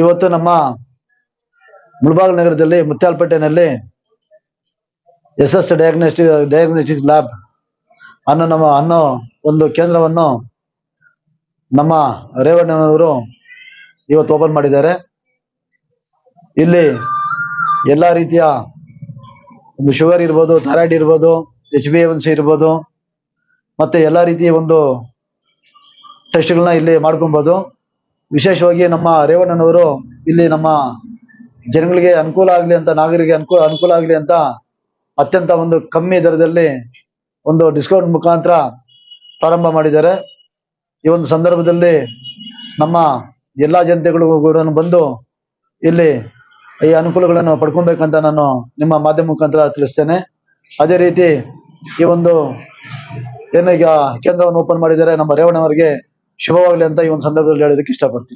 ಇವತ್ತು ನಮ್ಮ ಮುಳಬಾಗ ನಗರದಲ್ಲಿ ಮುತ್ಯಾಲ್ಪೇಟೆನಲ್ಲಿ S S diagnostic diagnostic lab ಅನ್ನೋ ನಮ್ಮ ಅನ್ನೋ ಒಂದು ಕೇಂದ್ರವನ್ನು ನಮ್ಮ ರೇವಣ್ಣನವರು ಇವತ್ತು ಓಪನ್ ಮಾಡಿದ್ದಾರೆ. ಇಲ್ಲಿ ಎಲ್ಲ ರೀತಿಯ ಒಂದು ಶುಗರ್ ಇರ್ಬೋದು ಥೈರಾಯ್ಡ್ ಇರ್ಬೋದು ಎಚ್ ಬಿ ಎನ್ ಸಿ ಇರ್ಬೋದು, ಮತ್ತೆ ಎಲ್ಲ ರೀತಿಯ ಒಂದು ಟೆಸ್ಟ್ಗಳನ್ನ ಇಲ್ಲಿ ಮಾಡ್ಕೊಬೋದು. ವಿಶೇಷವಾಗಿ ನಮ್ಮ ರೇವಣ್ಣನವರು ಇಲ್ಲಿ ನಮ್ಮ ಜನಗಳಿಗೆ ಅನುಕೂಲ ಆಗಲಿ ಅಂತ ನಾಗರಿಕ ಅನುಕೂಲ ಅನುಕೂಲ ಆಗಲಿ ಅಂತ ಅತ್ಯಂತ ಒಂದು ಕಮ್ಮಿ ದರದಲ್ಲಿ ಒಂದು ಡಿಸ್ಕೌಂಟ್ ಮುಖಾಂತರ ಪ್ರಾರಂಭ ಮಾಡಿದ್ದಾರೆ. ಈ ಒಂದು ಸಂದರ್ಭದಲ್ಲಿ ನಮ್ಮ ಎಲ್ಲ ಜನತೆಗಳು ಕೂಡ ಬಂದು ಇಲ್ಲಿ ಈ ಅನುಕೂಲಗಳನ್ನು ಪಡ್ಕೊಬೇಕಂತ ನಾನು ನಿಮ್ಮ ಮಾಧ್ಯಮ ಮುಖಾಂತರ ತಿಳಿಸ್ತೇನೆ. ಅದೇ ರೀತಿ ಈ ಒಂದು ಏನೀಗ ಕೇಂದ್ರವನ್ನು ಓಪನ್ ಮಾಡಿದ್ದಾರೆ ನಮ್ಮ ರೇವಣ್ಣ ಅವರಿಗೆ ಶುಭವಾಗಲಿ ಅಂತ ಈ ಒಂದು ಸಂದರ್ಭದಲ್ಲಿ ಹೇಳೋದಕ್ಕೆ ಇಷ್ಟಪಡ್ತೀನಿ.